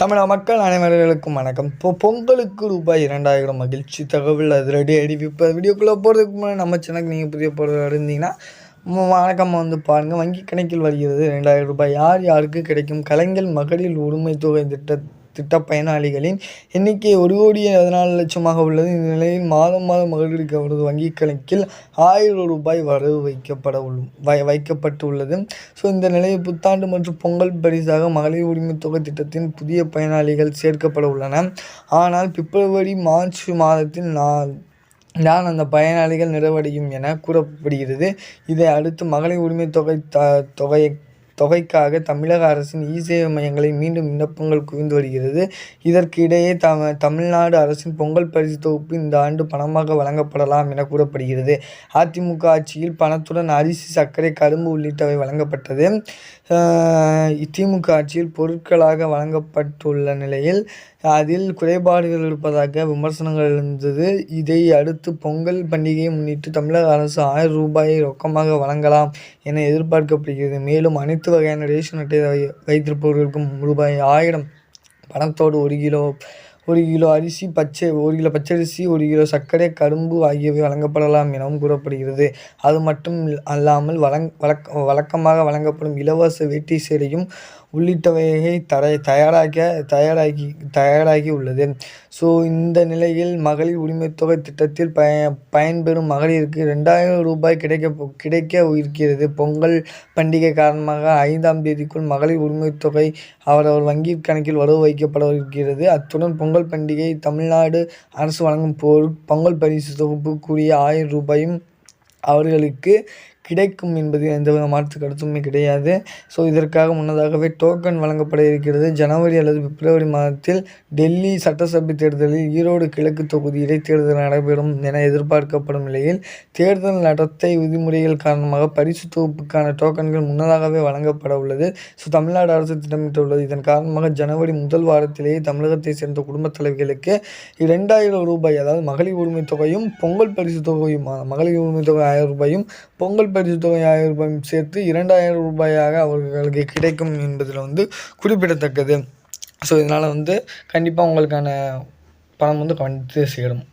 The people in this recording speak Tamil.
தமிழக மக்கள் அனைவர்களுக்கும் வணக்கம். இப்போ பொங்கலுக்கு ரூபாய் இரண்டாயிரம் மகிழ்ச்சி தகவல் அது ரெடி அறிவிப்பு வீடியோக்குள்ளே போகிறதுக்கு முன்னாடி நம்ம சேனலுக்கு நீங்கள் புதிய போகிறதா இருந்தீங்கன்னா வணக்கம் வந்து பாருங்கள் வங்கி கணக்கில் வருகிறது ரெண்டாயிரம் ரூபாய். யார் யாருக்கு கிடைக்கும்? கலைஞர் மகளிர் உரிமை தொகை திட்ட திட்ட பயனாளிகளின் எண்ணிக்கை ஒரு கோடியே பதினாலு லட்சமாக உள்ளது. இந்த நிலையில் மாதம் மாதம் மகளிருக்கு அவரது வங்கிக் கணக்கில் ஆயிரம் ரூபாய் வரவு வைக்கப்பட உள்ள வை வைக்கப்பட்டுள்ளது. ஸோ இந்த நிலையில் புத்தாண்டு மற்றும் பொங்கல் பரிசாக மகளிர் உரிமை தொகை திட்டத்தின் புதிய பயனாளிகள் சேர்க்கப்பட உள்ளன. ஆனால் பிப்ரவரி மார்ச் மாதத்தில் நான் நான் அந்த பயனாளிகள் நிறைவடையும் என கூறப்படுகிறது. இதை அடுத்து மகளிர் உரிமை தொகை த தொகையை தொகைக்காக தமிழக அரசின் இ சேவை மையங்களில் மீண்டும் விண்ணப்பங்கள் குவிந்து வருகிறது. இதற்கு இடையே தம தமிழ்நாடு அரசின் பொங்கல் பரிசு தொகுப்பு இந்த ஆண்டு பணமாக வழங்கப்படலாம் என கூறப்படுகிறது. அதிமுக ஆட்சியில் பணத்துடன் அரிசி சர்க்கரை கரும்பு உள்ளிட்டவை வழங்கப்பட்டது. திமுக ஆட்சியில் பொருட்களாக வழங்கப்பட்டுள்ள நிலையில் அதில் குறைபாடுகள் இருப்பதாக விமர்சனங்கள் இருந்தது. இதை அடுத்து பொங்கல் பண்டிகையை முன்னிட்டு தமிழக அரசு ஆயிரம் ரூபாயை ரொக்கமாக வழங்கலாம் என எதிர்பார்க்கப்படுகிறது. மேலும் அனைத்து வகையான ரேஷன் அட்டை வை- வைத்திருப்பவர்களுக்கும் ரூபாய் ஆயிரம் பணத்தோடு ஒரு கிலோ ஒரு கிலோ அரிசி பச்சை ஒரு கிலோ பச்சரிசி ஒரு கிலோ சர்க்கரை கரும்பு ஆகியவை வழங்கப்படலாம் எனவும் கூறப்படுகிறது. அது மட்டும் அல்லாமல் வழங் வழக்க வழக்கமாக வழங்கப்படும் இலவச வேட்டி சேலையும் உள்ளிட்டவையை தர தயாராக தயாராகி தயாராகி உள்ளது ஸோ இந்த நிலையில் மகளிர் உரிமைத்தொகை திட்டத்தில் பய பயன்பெறும் மகளிருக்கு ரெண்டாயிரம் ரூபாய் கிடைக்க கிடைக்க இருக்கிறது. பொங்கல் பண்டிகை காரணமாக ஐந்தாம் தேதிக்குள் மகளிர் உரிமைத் தொகை அவரவர் வங்கி கணக்கில் வரவு வைக்கப்பட இருக்கிறது. அத்துடன் பொங்கல் பண்டிகை தமிழ்நாடு அரசு வழங்கும் பொருள் பொங்கல் பரிசு தொகுப்பு கூடிய ஆயிரம் ரூபாயும் அவர்களுக்கு கிடைக்கும் என்பதில் எந்தவித மாற்று கருத்துமே கிடையாது. ஸோ இதற்காக முன்னதாகவே டோக்கன் வழங்கப்பட இருக்கிறது. ஜனவரி அல்லது பிப்ரவரி மாதத்தில் டெல்லி சட்டசபை தேர்தலில் ஈரோடு கிழக்கு தொகுதி இடைத்தேர்தல் நடைபெறும் என எதிர்பார்க்கப்படும் நிலையில் தேர்தல் நடத்தை விதிமுறைகள் காரணமாக பரிசு தொகுப்புக்கான டோக்கன்கள் முன்னதாகவே வழங்கப்பட உள்ளது. ஸோ தமிழ்நாடு அரசு திட்டமிட்டுள்ளது. இதன் காரணமாக ஜனவரி முதல் வாரத்திலேயே தமிழகத்தை சேர்ந்த குடும்பத் தலைவிகளுக்கு இரண்டாயிரம் ரூபாய் அதாவது மகளிர் உரிமை தொகையும் பொங்கல் பரிசு தொகையும் மகளிர் உரிமை தொகை ஆயிரம் ரூபாயும் பொங்கல் பரிசு தொகை ஆயிரம் ரூபாயும் சேர்த்து இரண்டாயிரம் ரூபாயாக அவர்களுக்கு கிடைக்கும் என்பதில் வந்து குறிப்பிடத்தக்கது. ஸோ இதனால் வந்து கண்டிப்பாக உங்களுக்கான பணம் வந்து வந்து சேரும்.